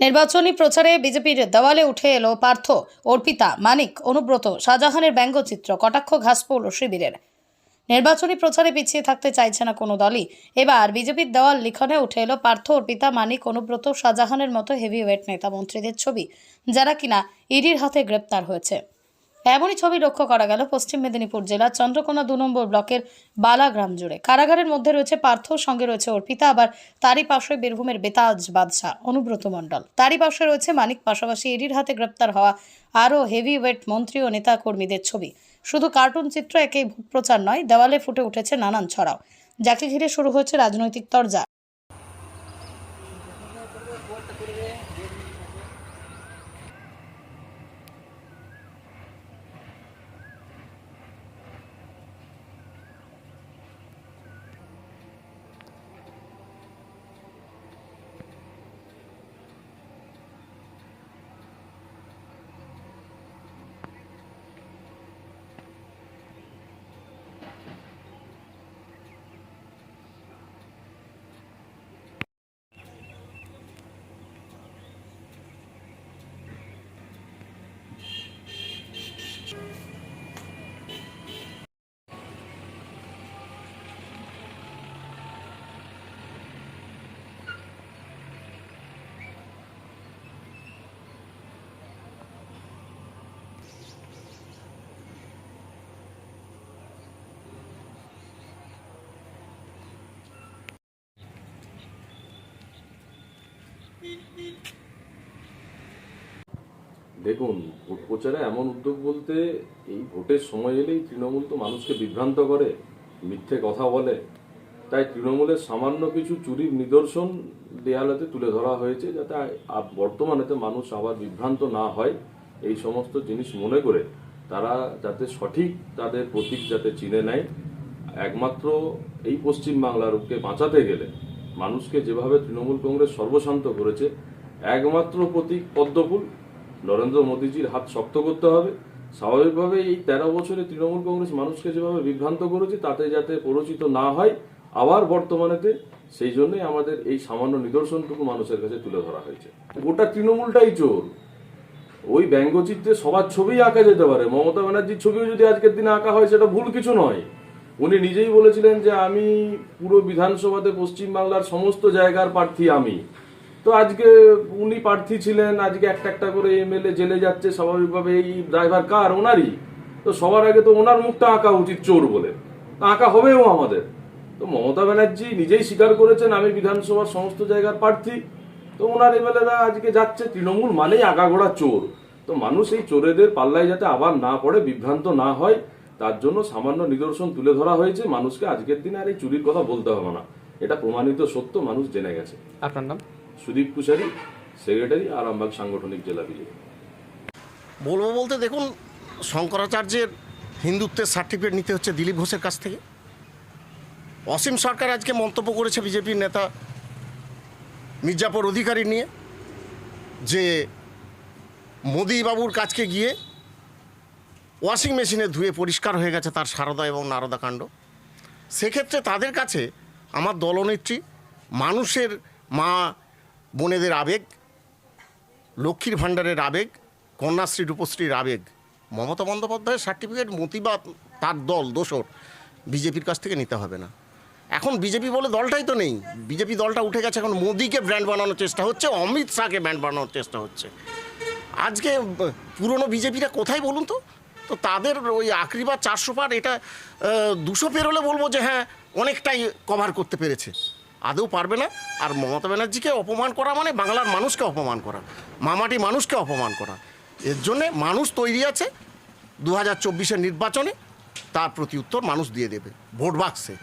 নির্বাচনী প্রচারে বিজেপির দেওয়ালে উঠে এলো পার্থ, অর্পিতা, মানিক, অনুব্রত, শাহজাহানের ব্যঙ্গচিত্র, কটাক্ষ ঘাসফুল শিবিরের। নির্বাচনী প্রচারে পিছিয়ে থাকতে চাইছে না কোনো দলই। এবার বিজেপির দেওয়াল লিখনে উঠে এলো পার্থ, অর্পিতা, মানিক, অনুব্রত, শাহজাহানের মতো হেভিওয়েট নেতা মন্ত্রীদের ছবি, যারা কিনা ইডির হাতে গ্রেপ্তার হয়েছে। এমনই ছবি লক্ষ্য করা গেল পশ্চিম মেদিনীপুর জেলার চন্দ্রকোনা দু নম্বর ব্লকের বালাগ্রাম জুড়ে। কারাগারের মধ্যে রয়েছে পার্থ, সঙ্গে রয়েছে অর্পিতা, আবার তারই পাশে বীরভূমের বেতাজ বাদশাহ, অনুব্রত মণ্ডল। তারই পাশে রয়েছে মানিক, পাশাপাশি ইডির হাতে গ্রেপ্তার হওয়া আরও হেভিওয়েট মন্ত্রী ও নেতা কর্মীদের ছবি। শুধু কার্টুন চিত্র একেই প্রচার নয়, দেওয়ালে ফুটে উঠেছে নানান ছড়াও। যাকে ঘিরে শুরু হয়েছে রাজনৈতিক তরজা। দেখুন ভোট প্রচারে এমন উদ্যোগ বলতে এই ভোটের সময় এলেই তৃণমূল তো মানুষকে বিভ্রান্ত করে, মিথ্যে কথা বলে। তাই তৃণমূলের সামান্য কিছু চুরির নিদর্শন দেয়ালেতে তুলে ধরা হয়েছে যাতে বর্তমানেতে মানুষ আবার বিভ্রান্ত না হয় এই সমস্ত জিনিস মনে করে। তারা যাতে সঠিক তাদের প্রতীক যাতে চিনে নেয়। একমাত্র এই পশ্চিম বাংলারকে বাঁচাতে গেলে মানুষকে যেভাবে তৃণমূল কংগ্রেস সর্বশান্ত করেছে, একমাত্র প্রতীক পদ্মফুল নরেন্দ্র মোদীজির হাত শক্ত করতে হবে। স্বাভাবিকভাবে এই তেরো বছরে তৃণমূল কংগ্রেস মানুষকে যেভাবে বিভ্রান্ত করেছে, তাতে যাতে পরিচিত না হয়, আবার বর্তমানেতে সেই জন্যই আমাদের এই সামান্য নিদর্শনটুকু মানুষের কাছে তুলে ধরা হয়েছে। গোটা তৃণমূলটাই চোর। ওই ব্যঙ্গচিত্রে সবার ছবি আঁকা যেতে পারে। মমতা ব্যানার্জির ছবিও যদি আজকের দিনে আঁকা হয়, সেটা ভুল কিছু নয়। উনি নিজেই বলেছিলেন যে, আমি পুরো বিধানসভাতে পশ্চিমবাংলার সমস্ত জায়গার প্রার্থী আমি। তো আজকে উনি প্রার্থী ছিলেন, আজকে একটা একটা করে এমএলএ জেলে যাচ্ছে, স্বাভাবিকভাবে এই ড্রাইভার কার? ওনারই। তো সবার আগে তো ওনার মুখটা আঁকা উচিত চোর বলে। আঁকা হবেও আমাদের। তো মমতা ব্যানার্জি নিজেই স্বীকার করেছেন, আমি বিধানসভার সমস্ত জায়গার প্রার্থী। তো ওনার এমএলএরা আজকে যাচ্ছে, তৃণমূল মানেই আঁকা আগাগোড়া চোর। তো মানুষ এই চোরেদের পাল্লায় যাতে আবার না পড়ে, বিভ্রান্ত না হয়, তার জন্য সামান্য নিদর্শন তুলে ধরা হয়েছে। মানুষকে আজকের দিনে আর এই চুরির কথা বলতে হবে না। এটা প্রমাণিত সত্য, মানুষ জেনে গেছে। আপনার নাম? সুদীপ কুশারি, সেক্রেটারি আরামবাগ সাংগঠনিক জেলা বিজেপি। বলব বলতে দেখুন, শঙ্করাচার্যের হিন্দুত্বের সার্টিফিকেট নিতে হচ্ছে দিলীপ ঘোষের কাছ থেকে। অসীম সরকার আজকে মন্তব্য করেছে বিজেপির নেতা মির্জাপুর অধিকারী নিয়ে, যে মোদি বাবুর কাছকে গিয়ে ওয়াশিং মেশিনে ধুয়ে পরিষ্কার হয়ে গেছে তার সারদা এবং নারদা কাণ্ড। সেক্ষেত্রে তাদের কাছে আমার দলনেত্রী, মানুষের মা বোনেদের আবেগ, লক্ষ্মীর ভাণ্ডারের আবেগ, কন্যাশ্রী, রূপশ্রীর আবেগ। মমতা বন্দ্যোপাধ্যায়ের সার্টিফিকেট মতি বা তার দল দোসর বিজেপির কাছ থেকে নিতে হবে না। এখন বিজেপি বলে দলটাই তো নেই। বিজেপি দলটা উঠে গেছে, এখন মোদিকে ব্র্যান্ড বানানোর চেষ্টা হচ্ছে, অমিত শাহকে ব্র্যান্ড বানানোর চেষ্টা হচ্ছে। আজকে, পুরনো বিজেপিরা কোথায় বলুন তো? তো তাদের ওই আখরি বা চারশো পার, এটা দুশো পেরোলে বলব যে হ্যাঁ অনেকটাই কভার করতে পেরেছে। আদৌ পারবে না? আর মমতা ব্যানার্জিকে অপমান করা মানে বাংলার মানুষকে অপমান করা। মামাটি মানুষকে অপমান করা। এর জন্যে মানুষ তৈরি আছে। দু হাজার নির্বাচনে তার প্রতি উত্তর মানুষ দিয়ে দেবে। ভোট বাক্সে।